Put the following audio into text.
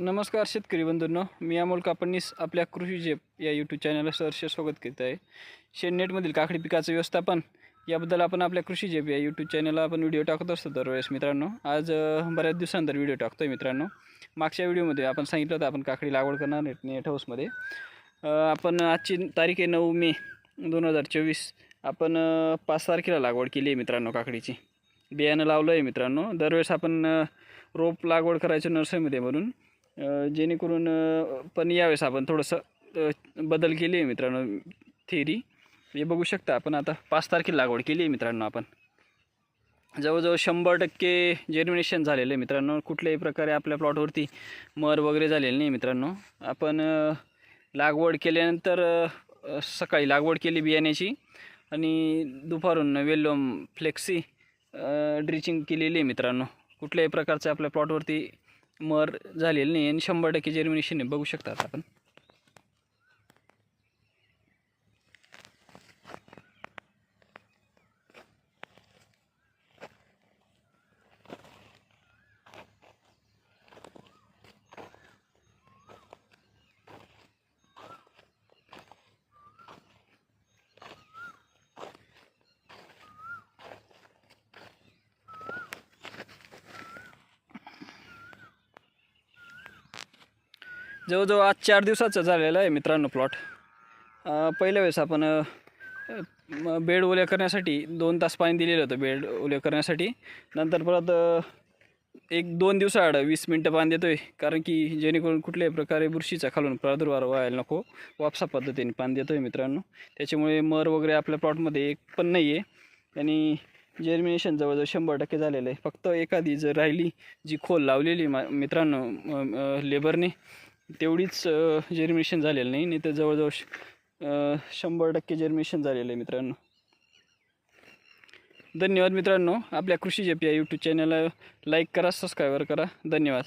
नमस्कार शेतकरी बंधूंनो मी अमोल कापडनीस आपल्या कृषी जेप या यूट्यूब चॅनलला सहर्ष स्वागत करीत आहे. शेननेटमधील काकडी पिकाचं व्यवस्थापन याबद्दल आपण आपल्या कृषी जेप या यूट्यूब चॅनलला आपण व्हिडिओ टाकत असतो दरवेळेस मित्रांनो. आज बऱ्याच दिवसानंतर व्हिडिओ टाकतो आहे मित्रांनो. मागच्या व्हिडिओमध्ये आपण सांगितलं होतं आपण काकडी लागवड करणार नेट नेट हाऊसमध्ये आपण आजची तारीख आहे नऊ मे दोन हजार चोवीस. आपण पाच तारखेला लागवड केली आहे मित्रांनो काकडीची. बियाणं लावलं आहे मित्रांनो. दरवेळेस आपण रोप लागवड करायचं नर्सरीमध्ये म्हणून. जेणेकरून पण यावेळेस आपण थोडंसं बदल केली आहे मित्रांनो. थेरी हे बघू शकता आपण आता. पाच तारखेला लागवड केली आहे मित्रांनो आपण. जवळजवळ शंभर टक्के जेर्मिनेशन झालेलं आहे मित्रांनो. कुठल्याही प्रकारे आपल्या प्लॉटवरती मर वगैरे झालेलं नाही मित्रांनो. आपण लागवड केल्यानंतर सकाळी लागवड केली बियाण्याची आणि दुपारून वेल्लोम फ्लेक्सी ड्रिचिंग केलेली आहे मित्रांनो. कुठल्याही प्रकारचं आपल्या प्लॉटवरती मर झालेलं नाही आणि शंभर टक्के जर्मिनेशन आहे बघू शकता आपण. जवळजवळ आज चार दिवसाचं झालेलं आहे मित्रांनो प्लॉट पहिल्या वेळेस आपण बेड ओल्या करण्यासाठी दोन तास पाणी दिलेलं होतं बेड ओल्या करण्यासाठी. नंतर परत एक दोन दिवसाआड वीस मिनटं पाणी देतो आहे कारण की जेणेकरून कुठल्याही प्रकारे बुरशीचा खालून प्रादुर्भाव व्हायला नको. वापसा पद्धतीने पाणी देतो आहे मित्रांनो. त्याच्यामुळे मर वगैरे आपल्या प्लॉटमध्ये एक पण नाही आहे आणि जर्मिनेशन जवळजवळ शंभर टक्के झालेलं आहे. फक्त एखादी जर राहिली जी खोल लावलेली मा मित्रांनो लेबरने तेवढीच जर्मिनेशन झालेलं नाही. नाही तर जवळजवळ शंभर टक्के जर्मिनेशन झालेलं आहे मित्रांनो. धन्यवाद मित्रांनो. आपल्या कृषी जेपी या यूट्यूब चॅनलला लाईक करा सबस्क्राईबर करा. धन्यवाद.